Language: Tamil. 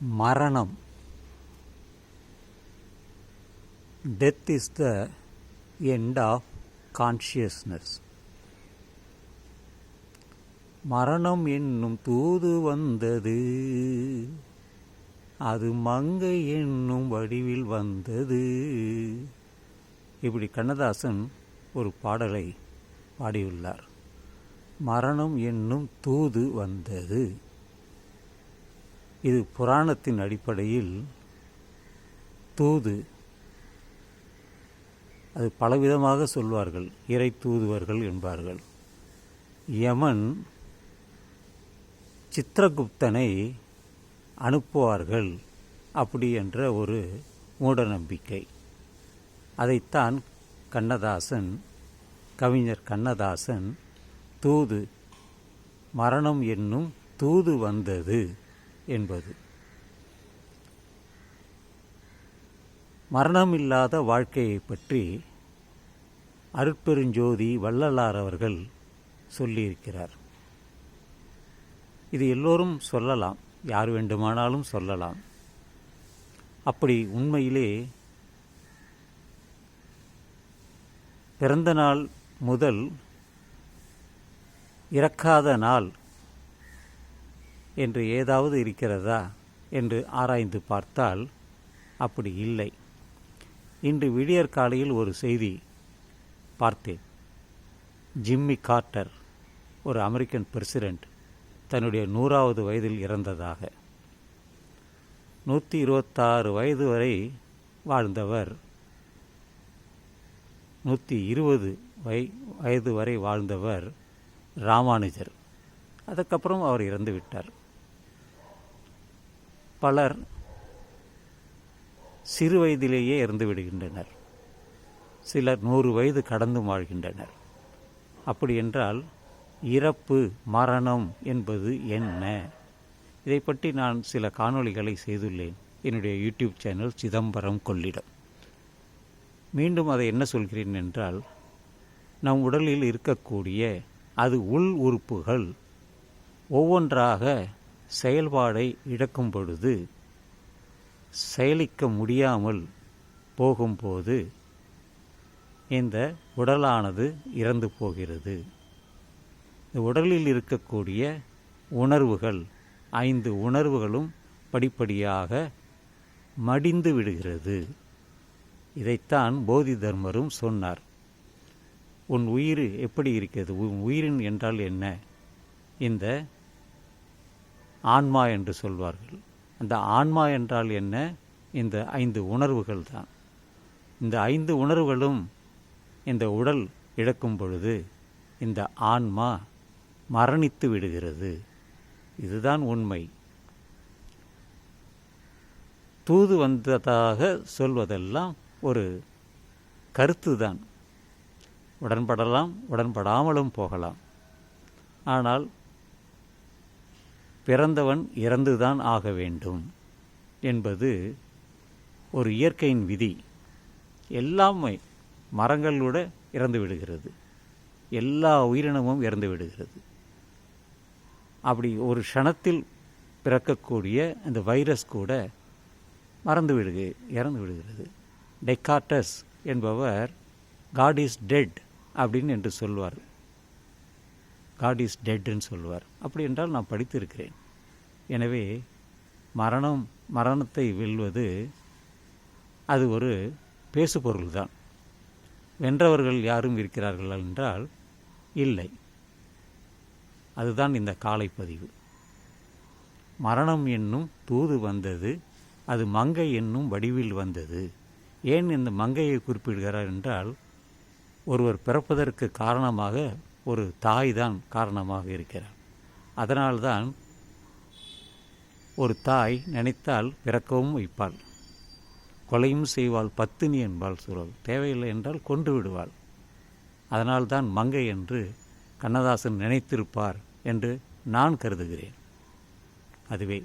மரணம். Death is the end of consciousness மரணம் என்னும் தூது வந்தது. அது மங்கை என்னும் வடிவில் வந்தது. இப்படி கண்ணதாசன் ஒரு பாடலை பாடியுள்ளார். மரணம் என்னும் தூது வந்தது. இது புராணத்தின் அடிப்படையில் தூது. அது பலவிதமாக சொல்வார்கள். இறை தூதுவர்கள் என்பார்கள். யமன் சித்திரகுப்தனை அனுப்புவார்கள் அப்படி என்ற ஒரு மூடநம்பிக்கை. அதைத்தான் கண்ணதாசன் கவிஞர் கண்ணதாசன் தூது மரணம் என்னும் தூது வந்தது. என்பது. மரணமில்லாத வாழ்க்கையை பற்றி அருட்பெருஞ்சோதி வள்ளலார் அவர்கள் சொல்லியிருக்கிறார். இது எல்லோரும் சொல்லலாம் யார் வேண்டுமானாலும் சொல்லலாம். அப்படி உண்மையிலே பிறந்த நாள் முதல் இறக்காத நாள் என்று ஏதாவது இருக்கிறதா என்று ஆராய்ந்து பார்த்தால் அப்படி இல்லை. இன்று விடியற் காலையில் ஒரு செய்தி பார்த்தேன். ஜிம்மி கார்ட்டர் ஒரு அமெரிக்கன் பிரசிடெண்ட் தன்னுடைய நூறாவது வயதில் இறந்ததாக. நூற்றி இருபத்தாறு வயது வரை வாழ்ந்தவர். நூற்றி இருபது வய வயது வரை வாழ்ந்தவர் ராமானுஜர். அதுக்கப்புறம் அவர் இறந்து விட்டார். பலர் சிறு வயதிலேயே இறந்து விடுகின்றனர். சிலர் நூறு வயது கடந்து வாழ்கின்றனர். அப்படி என்றால் இறப்பு மரணம் என்பது என்ன? இதை பற்றி நான் சில காணொளிகளை செய்துள்ளேன். என்னுடைய யூடியூப் சேனல் சிதம்பரம் கொள்ளிடம். மீண்டும் அதை என்ன சொல்கிறேன் என்றால் நம் உடலில் இருக்கக்கூடிய அது உள் உறுப்புகள் ஒவ்வொன்றாக செயல்பாடை இழக்கும் பொழுது செயலிக்க முடியாமல் போகும்போது இந்த உடலானது இறந்து போகிறது. இந்த உடலில் இருக்கக்கூடிய உணர்வுகள் ஐந்து உணர்வுகளும் படிப்படியாக மடிந்து விடுகிறது. இதைத்தான் போதி தர்மரும் சொன்னார். உன் உயிர் எப்படி இருக்கிறது? உன் உயிரின் என்றால் என்ன? இந்த ஆன்மா என்று சொல்வார்கள். அந்த ஆன்மா என்றால் என்ன? இந்த ஐந்து உணர்வுகள் தான். இந்த ஐந்து உணர்வுகளும் இந்த உடல் இழக்கும் பொழுது இந்த ஆன்மா மரணித்து விடுகிறது. இதுதான் உண்மை. தூது வந்ததாக சொல்வதெல்லாம் ஒரு கருத்து தான். உடன்படலாம் உடன்படாமலும் போகலாம். ஆனால் பிறந்தவன் இறந்துதான் ஆக வேண்டும் என்பது ஒரு இயற்கையின் விதி. எல்லாமே மரங்களோட இறந்து விடுகிறது. எல்லா உயிரினமும் இறந்து விடுகிறது. அப்படி ஒரு க்ஷணத்தில் பிறக்கக்கூடிய அந்த வைரஸ் கூட மறந்து விடுகு இறந்து விடுகிறது. டெக்கார்டஸ் என்பவர் காட் இஸ் டெட் அப்படின்னு என்று சொல்வார். காட் இஸ் டெட்ன்னு சொல்லுவார். அப்படி என்றால் நான் படித்திருக்கிறேன். எனவே மரணம் மரணத்தை வெல்வது அது ஒரு பேசுபொருள் தான் வென்றவர்கள் யாரும் இருக்கிறார்கள் என்றால் இல்லை. அதுதான் இந்த காலைப்பதிவு. மரணம் என்னும் தூது வந்தது அது மங்கை என்னும் வடிவில் வந்தது. ஏன் இந்த மங்கையை குறிப்பிடுகிறார் என்றால் ஒருவர் பிறப்பதற்கு காரணமாக ஒரு தாய் தான் காரணமாக இருக்கிறார் அதனால்தான் ஒரு தாய் நினைத்தால் பிறக்கவும் வைப்பாள். கொலையும் செய்வாள் பத்தினி என்பாள் சூழல். தேவையில்லை என்றால் கொன்று விடுவாள். அதனால்தான் மங்கை என்று கண்ணதாசன் நினைத்திருப்பார் என்று நான் கருதுகிறேன். அதுவே